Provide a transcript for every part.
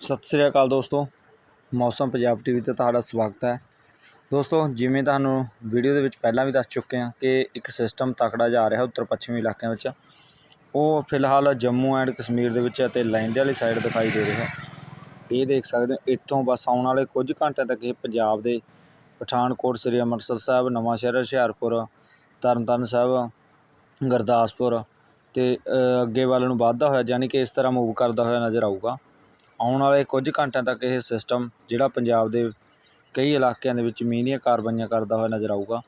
ਸਤਿ ਸ੍ਰੀ ਅਕਾਲ ਦੋਸਤੋ, ਮੌਸਮ ਪੰਜਾਬ ਟੀਵੀ ਤੇ ਤੁਹਾਡਾ ਸਵਾਗਤ ਹੈ। ਦੋਸਤੋ, ਜਿਵੇਂ ਤੁਹਾਨੂੰ ਵੀਡੀਓ ਦੇ ਵਿੱਚ ਪਹਿਲਾਂ ਵੀ ਦੱਸ ਚੁੱਕੇ ਹਾਂ ਕਿ ਇੱਕ ਸਿਸਟਮ ਤਕੜਾ ਜਾ ਰਿਹਾ ਉੱਤਰ ਪੱਛਮੀ ਇਲਾਕਿਆਂ ਵਿੱਚ। ਉਹ ਫਿਲਹਾਲ ਜੰਮੂ ਐਂਡ ਕਸ਼ਮੀਰ ਦੇ ਵਿੱਚ ਅਤੇ ਲਹਿੰਦੇ ਵਾਲੀ ਸਾਈਡ ਦਿਖਾਈ ਦੇ ਰਿਹਾ ਇਹ ਦੇਖ ਸਕਦੇ ਹੋ, ਇੱਥੋਂ ਬਸ ਆਉਣ ਵਾਲੇ ਕੁਝ ਘੰਟਿਆਂ ਤੱਕ ਇਹ ਪੰਜਾਬ ਦੇ ਪਠਾਨਕੋਟ, ਸ੍ਰੀ ਅੰਮ੍ਰਿਤਸਰ ਸਾਹਿਬ ਨਵਾਂਸ਼ਹਿਰ ਹੁਸ਼ਿਆਰਪੁਰ, ਤਰਨਤਾਰਨ ਸਾਹਿਬ, ਗੁਰਦਾਸਪੁਰ ਤੇ ਅੱਗੇ ਵੱਲ ਨੂੰ ਵੱਧਦਾ ਹੋਇਆ ਯਾਨੀ ਕਿ ਇਸ ਤਰ੍ਹਾਂ ਮੂਵ ਕਰਦਾ ਹੋਇਆ ਨਜ਼ਰ ਆਊਗਾ। ਆਉਣ ਵਾਲੇ ਕੁਝ ਘੰਟਿਆਂ ਤੱਕ ਇਹ ਸਿਸਟਮ ਜਿਹੜਾ ਪੰਜਾਬ ਦੇ ਕਈ ਇਲਾਕਿਆਂ ਦੇ ਵਿੱਚ ਮੀਂਹ ਦੀਆਂ ਕਾਰਵਾਈਆਂ ਕਰਦਾ ਹੋਇਆ ਨਜ਼ਰ ਆਊਗਾ।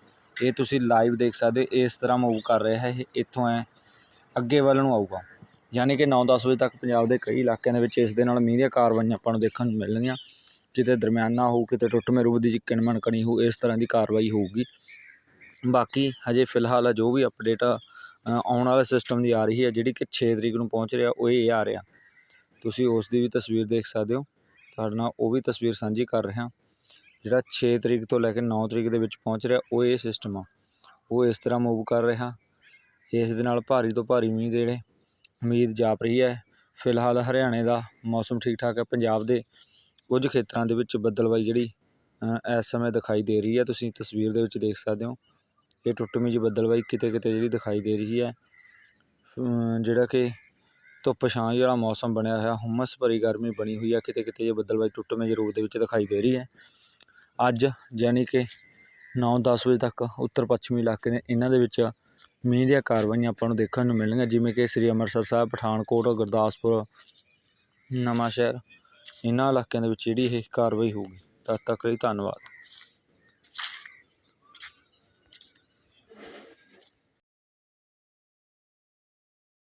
ਇਹ ਤੁਸੀਂ ਲਾਈਵ ਦੇਖ ਸਕਦੇ ਹੋ ਇਸ ਤਰ੍ਹਾਂ ਮੂਵ ਕਰ ਰਿਹਾ ਹੈ, ਇਹ ਇੱਥੋਂ ਐ ਅੱਗੇ ਵੱਲ ਨੂੰ ਆਊਗਾ। ਯਾਨੀ ਕਿ 9-10 ਵਜੇ ਤੱਕ ਪੰਜਾਬ ਦੇ ਕਈ ਇਲਾਕਿਆਂ ਦੇ ਵਿੱਚ ਇਸ ਦੇ ਨਾਲ ਮੀਂਹ ਦੀਆਂ ਕਾਰਵਾਈਆਂ ਆਪਾਂ ਨੂੰ ਦੇਖਣ ਨੂੰ ਮਿਲਣਗੀਆਂ। ਕਿਤੇ ਦਰਮਿਆਨਾ ਹੋਊ, ਕਿਤੇ ਟੁੱਟਵੇਂ ਰੂਪ ਦੀ ਕਿਣਮਣ ਕਣੀ ਹੋਊ, ਇਸ ਤਰ੍ਹਾਂ ਦੀ ਕਾਰਵਾਈ ਹੋਊਗੀ। ਬਾਕੀ ਹਜੇ ਫਿਲਹਾਲ ਜੋ ਵੀ ਅਪਡੇਟ ਆਉਣ ਵਾਲੇ ਸਿਸਟਮ ਦੀ ਆ ਰਹੀ ਹੈ, ਜਿਹੜੀ ਕਿ 6 ਤਰੀਕ ਨੂੰ ਪਹੁੰਚ ਰਿਹਾ, ਉਹ ਇਹ ਆ ਰਿਹਾ। ਤੁਸੀਂ ਉਸ ਦੀ ਵੀ ਤਸਵੀਰ ਦੇਖ ਸਕਦੇ ਹੋ। ਤੁਹਾਡੇ ਨਾਲ ਉਹ ਵੀ ਤਸਵੀਰ ਸਾਂਝੀ ਕਰ ਰਿਹਾ। ਜਿਹੜਾ 6 ਤਰੀਕ ਤੋਂ ਲੈ ਕੇ 9 ਤਰੀਕ ਦੇ ਵਿੱਚ ਪਹੁੰਚ ਰਿਹਾ, ਉਹ ਇਹ ਸਿਸਟਮ ਆ। ਉਹ ਇਸ ਤਰ੍ਹਾਂ ਮੂਵ ਕਰ ਰਿਹਾ। ਇਸ ਦੇ ਨਾਲ ਭਾਰੀ ਤੋਂ ਭਾਰੀ ਮੀਂਹ ਦੇ ਜਿਹੜੇ ਉਮੀਦ ਜਾਪ ਰਹੀ ਹੈ। ਫਿਲਹਾਲ ਹਰਿਆਣੇ ਦਾ ਮੌਸਮ ਠੀਕ ਠਾਕ ਹੈ। ਪੰਜਾਬ ਦੇ ਕੁਝ ਖੇਤਰਾਂ ਦੇ ਵਿੱਚ ਬੱਦਲਵਾਈ ਜਿਹੜੀ ਇਸ ਸਮੇਂ ਦਿਖਾਈ ਦੇ ਰਹੀ ਹੈ। ਤੁਸੀਂ ਤਸਵੀਰ ਦੇ ਵਿੱਚ ਦੇਖ ਸਕਦੇ ਹੋ। ਇਹ ਟੁੱਟਵੀਂ ਜਿਹੀ ਬੱਦਲਵਾਈ ਕਿਤੇ ਕਿਤੇ ਜਿਹੜੀ ਦਿਖਾਈ ਦੇ ਰਹੀ ਹੈ। ਜਿਹੜਾ ਕਿ ਧੁੱਪ ਛਾਂ ਜਿਹੜਾ ਮੌਸਮ ਬਣਿਆ ਹੋਇਆ, ਹੁਮਸ ਭਰੀ ਗਰਮੀ ਬਣੀ ਹੋਈ ਹੈ ਕਿਤੇ ਕਿਤੇ ਜੇ ਬੱਦਲਵਾਈ ਟੁੱਟਵੇਂ ਜਿਹੇ ਰੂਪ ਦੇ ਵਿੱਚ ਦਿਖਾਈ ਦੇ ਰਹੀ ਹੈ। ਅੱਜ ਯਾਨੀ ਕਿ 9-10 ਵਜੇ ਤੱਕ ਉੱਤਰ ਪੱਛਮੀ ਇਲਾਕੇ ਨੇ ਇਹਨਾਂ ਦੇ ਵਿੱਚ ਮੀਂਹ ਦੀਆਂ ਕਾਰਵਾਈਆਂ ਆਪਾਂ ਨੂੰ ਦੇਖਣ ਨੂੰ ਮਿਲਣਗੀਆਂ ਜਿਵੇਂ ਕਿ ਸ੍ਰੀ ਅੰਮ੍ਰਿਤਸਰ ਸਾਹਿਬ, ਪਠਾਨਕੋਟ, ਗੁਰਦਾਸਪੁਰ, ਨਵਾਂਸ਼ਹਿਰ। ਇਹਨਾਂ ਇਲਾਕਿਆਂ ਦੇ ਵਿੱਚ ਜਿਹੜੀ ਇਹ ਕਾਰਵਾਈ ਹੋਊਗੀ। ਤਦ ਤੱਕ ਲਈ ਧੰਨਵਾਦ।